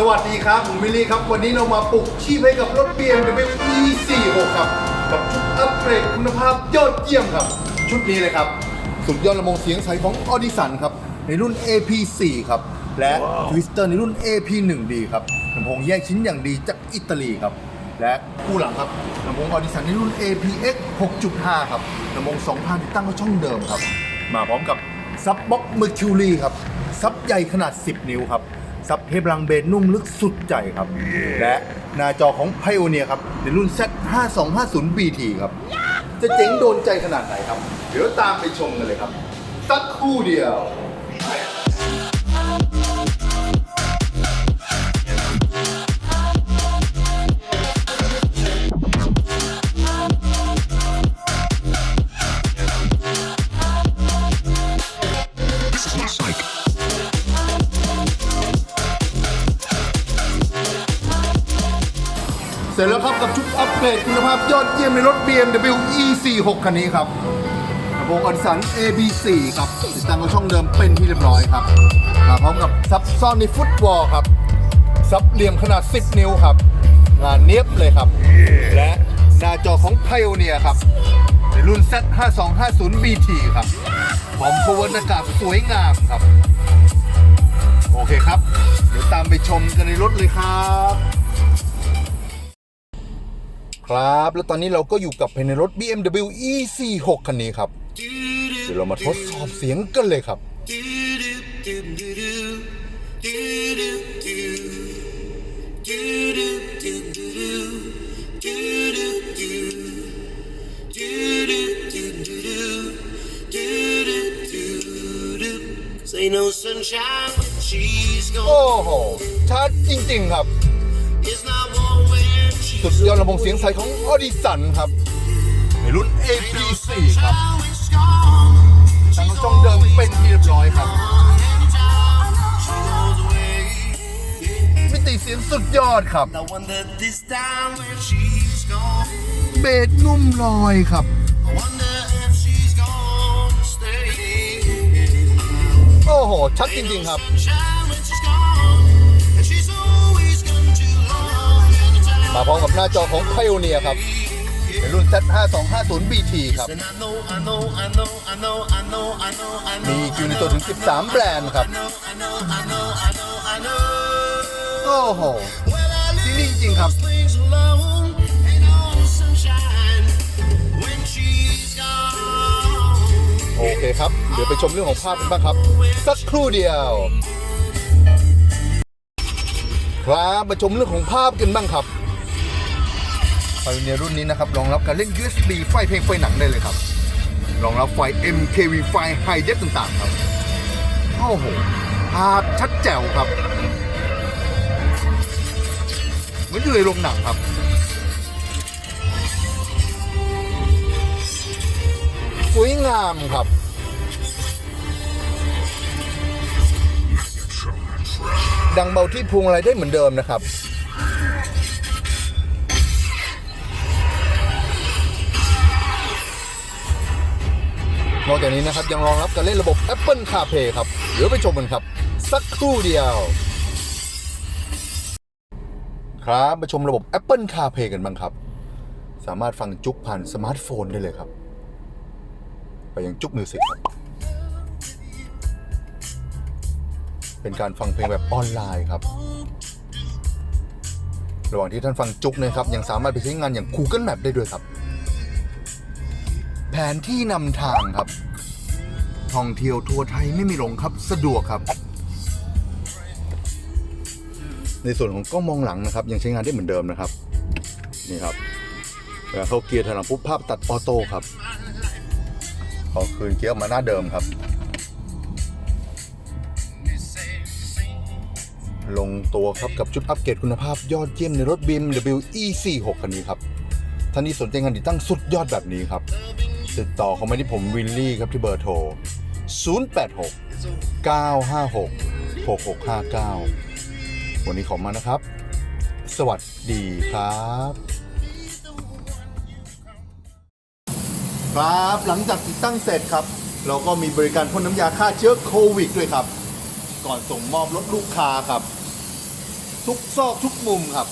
สวัสดีครับ ผมวิลลี่ครับ วันนี้เรามาปลุกชีพให้กับรถ BMW E46 ครับ กับชุดอัปเกรดคุณภาพยอดเยี่ยมครับ ชุดนี้เลยครับ สุดยอดลำโพงเสียงใสของ Audison ครับ ในรุ่น AP4 ครับ และ Twister ในรุ่น AP1D ครับลำโพงแยกชิ้นอย่างดีจากอิตาลีครับ และคู่หลังครับลำโพง Audison ในรุ่น APX 6.5 ครับลำโพง2,000ที่ตั้งไว้ช่องเดิมครับ มาพร้อมกับซับบ็อก Mercury ครับซับใหญ่ขนาด 10 นิ้วครับ ซับเทปรังเบนนุ่มลึกสุดใจครับ และหน้าจอของ Pioneer ครับในรุ่น Z5250BT ครับ จะเจ๋งโดนใจขนาดไหนครับ เดี๋ยวตามไปชมกันเลยครับ สักครู่เดียว สร็จแล้วครับกับชุดอัปเกรดคุณภาพยอดเยี่ยมในรถ BMW E46 คันนี้ครับลำโพงอดิสัน AB4 ครับติดตั้งกับช่องเดิมเป็นที่เรียบร้อยครับมาพร้อมกับซับซ่อนในฟุตวอลครับ ซับเหลี่ยมขนาด 10 นิ้วครับ งานเนี้ยบเลยครับ และหน้าจอของ Pioneer ครับในรุ่น Z5250BT ครับพร้อม cover หน้ากากสวยงามครับ โอเคครับ เดี๋ยวตามไปชมกันในรถเลยครับ ครับ แล้วตอนนี้เราก็อยู่กับภายในรถ BMW E46 คันนี้ครับ เดี๋ยวเรามาทดสอบเสียงกันเลยครับ Say no sunshine when she's โอ้ gone. โหชัดจริงๆครับ It's not warm when สุด she's ยอดลำโพงเสียงใสของ Audison ครับในรุ่น AP4 ครับ Sunshine when she's gone. ทางช่องเดิมเป็นที่เรียบร้อยครับ Anytime she goes away. มิติเสียงสุดยอดครับ I wonder this time when she's gone. เบสนุ่มลอยครับ I wonder if she's gonna stay. โอ้โห ชัดจริงๆครับ มาพร้อมกับหน้าจอของ Pioneer ครับในรุ่น Z5250BT ครับ มีคิวในตัวถึง 13 แบรนด์ครับ โอ้โห Well, I ที่นี่จริงครับโอเคครับ เดี๋ยวไปชมเรื่องของภาพกันบ้างครับ สักครู่เดียว ครับมาชมเรื่องของภาพกันบ้างครับ ไฟในรุ่นนี้นะครับรองรับการเล่น USB ไฟเพลงไฟหนังได้เลยครับรองรับไฟ MKV ไฟ High Def ต่างๆครับโอ้โหภาพชัดแจ๋วครับเหมือนอยู่ในโรงหนังครับสวยงามครับดังเบาที่พวงอะไรได้เหมือนเดิมนะครับ นอกจากนี้นะครับยังรองรับการเล่นระบบ Apple CarPlay ครับเดี๋ยวไปชมกันครับ สักครู่เดียว ครับมาชมระบบ Apple CarPlay กันบ้างครับ สามารถฟังจุกผ่านสมาร์ทโฟนได้เลยครับ ไปยังจุกมิวสิกครับเป็นการฟังเพลงแบบออนไลน์ครับ ระหว่างที่ท่านฟังจุกนะครับยังสามารถไปใช้งานอย่าง Google Map ได้ด้วยครับ ผนที่นำทางครับ ท่องเที่ยวทั่วไทยไม่มีหลงครับสะดวกครับ ในส่วนของกล้องมองหลังนะครับ ยังใช้งานได้เหมือนเดิมนะครับ นี่ครับเวลาเข้าเกียร์ถอยหลังปุ๊บภาพตัดออโต้ครับพอคืนเกียร์ออกมาหน้าเดิมครับ ลงตัวครับกับชุดอัปเกรดคุณภาพยอดเยี่ยมในรถ BMW E46 คันนี้ครับท่านที่สนใจงานติดตั้งสุดยอดแบบนี้ครับ ติดต่อเขามาที่ผมวิลลี่ครับที่เบอร์โทร 086 956 6659 วันนี้ขอมานะครับ สวัสดีครับ ครับหลังจากติดตั้งเสร็จครับ เราก็มีบริการพ่นน้ำยาฆ่าเชื้อโควิดด้วยครับ ก่อนส่งมอบรถลูกค้าครับ ทุกซอกทุกมุมครับ